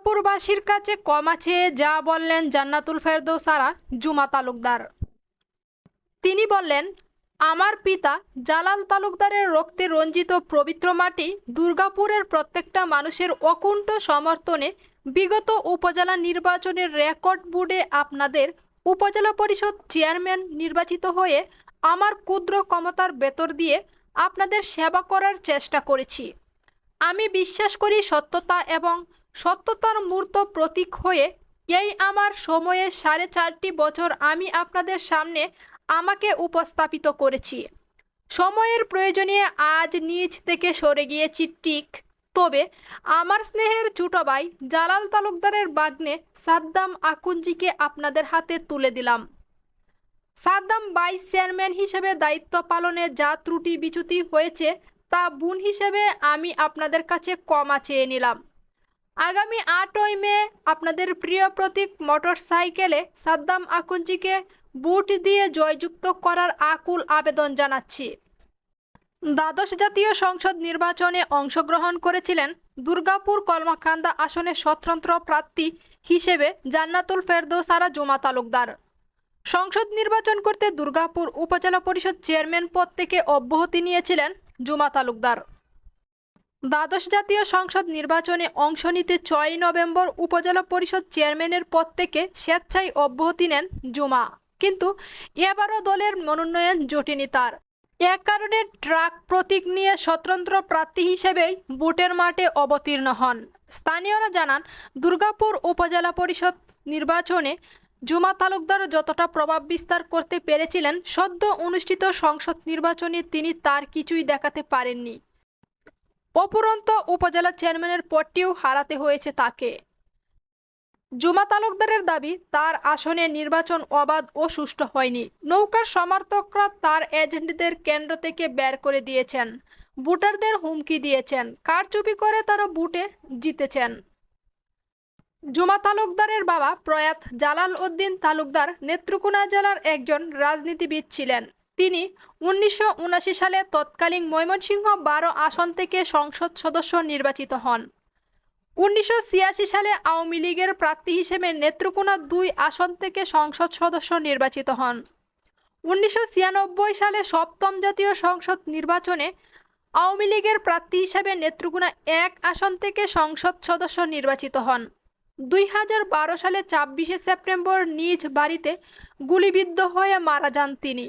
দুর্গাপুরবাসীর কাছে কম আছে, যা বললেন জান্নাতুল ফেরদৌসারা জুমা তালুকদার। তিনি বললেন, আমার পিতা জালাল তালুকদারের রক্তে রঞ্জিত পবিত্র মাটি দুর্গাপুরের প্রত্যেকটা মানুষের অকুণ্ঠ সমর্থনে বিগত উপজেলা নির্বাচনের রেকর্ড বোর্ডে আপনাদের উপজেলা পরিষদ চেয়ারম্যান নির্বাচিত হয়ে আমার ক্ষুদ্র ক্ষমতার বেতর দিয়ে আপনাদের সেবা করার চেষ্টা করেছি। আমি বিশ্বাস করি সত্যতা এবং সত্যতার মূর্ত প্রতীক হয়ে এই আমার সময়ে সাড়ে চারটি বছর আমি আপনাদের সামনে আমাকে উপস্থাপিত করেছি। সময়ের প্রয়োজনে আজ নিজ থেকে সরে গিয়েছি ঠিক, তবে আমার স্নেহের ছোট ভাই জালাল তালুকদারের বাগ্নে সাদ্দাম আকুঞ্জিকে আপনাদের হাতে তুলে দিলাম। সাদ্দাম ভাইস চেয়ারম্যান হিসেবে দায়িত্ব পালনে যা ত্রুটি বিচ্যুতি হয়েছে তা বোন হিসেবে আমি আপনাদের কাছে ক্ষমা চেয়ে নিলাম। আগামী আটই মে আপনাদের প্রিয় প্রতীক মোটরসাইকেলে সাদ্দাম আকুঞ্জিকে বুট দিয়ে জয়যুক্ত করার আকুল আবেদন জানাচ্ছি। দ্বাদশ জাতীয় সংসদ নির্বাচনে অংশগ্রহণ করেছিলেন দুর্গাপুর কলমাকান্দা আসনে স্বতন্ত্র প্রার্থী হিসেবে জান্নাতুল ফেরদৌসারা জুমা তালুকদার। সংসদ নির্বাচন করতে দুর্গাপুর উপজেলা পরিষদ চেয়ারম্যান পদ থেকে অব্যাহতি নিয়েছিলেন জুমা তালুকদার। দ্বাদশ জাতীয় সংসদ নির্বাচনে অংশ নিতে ছয়ই নভেম্বর উপজেলা পরিষদ চেয়ারম্যানের পদ থেকে স্বেচ্ছায় অব্যাহতি নেন জুমা। কিন্তু এবারও দলের মনোনয়ন জোটেনি তার। এক কারণে ট্রাক প্রতীক নিয়ে স্বতন্ত্র প্রার্থী হিসেবেই বুটের মাঠে অবতীর্ণ হন। স্থানীয়রা জানান, দুর্গাপুর উপজেলা পরিষদ নির্বাচনে জুমা তালুকদার যতটা প্রভাব বিস্তার করতে পেরেছিলেন, সদ্য অনুষ্ঠিত সংসদ নির্বাচনে তিনি তার কিছুই দেখাতে পারেননি। অপুরন্ত উপজেলা চেয়ারম্যানের পদটিও হারাতে হয়েছে তাকে। জুমা তালুকদারের দাবি, তার আসনে নির্বাচন অবাধ ও সুষ্ঠু হয়নি। নৌকার সমর্থকরা তার এজেন্টদের কেন্দ্র থেকে বের করে দিয়েছেন। ভোটারদের হুমকি দিয়েছেন। কারচুপি করে তারা বুটে জিতেছেন। জুমা তালুকদারের বাবা প্রয়াত জালাল উদ্দিন তালুকদার নেত্রকোনা জেলার একজন রাজনীতিবিদ ছিলেন। তিনি উনিশশো উনআশি সালে তৎকালীন ময়মনসিংহ বারো আসন থেকে সংসদ সদস্য নির্বাচিত হন। উনিশশো ছিয়াশি সালে আওয়ামী লীগের প্রার্থী হিসেবে নেত্রকোনা দুই আসন থেকে সংসদ সদস্য নির্বাচিত হন। উনিশশো ছিয়ানব্বই সালে সপ্তম জাতীয় সংসদ নির্বাচনে আওয়ামী লীগের প্রার্থী হিসেবে নেত্রকোনা এক আসন থেকে সংসদ সদস্য নির্বাচিত হন। দুই হাজার বারো সালে ছাব্বিশে সেপ্টেম্বর নিজ বাড়িতে গুলিবিদ্ধ হয়ে মারা যান তিনি।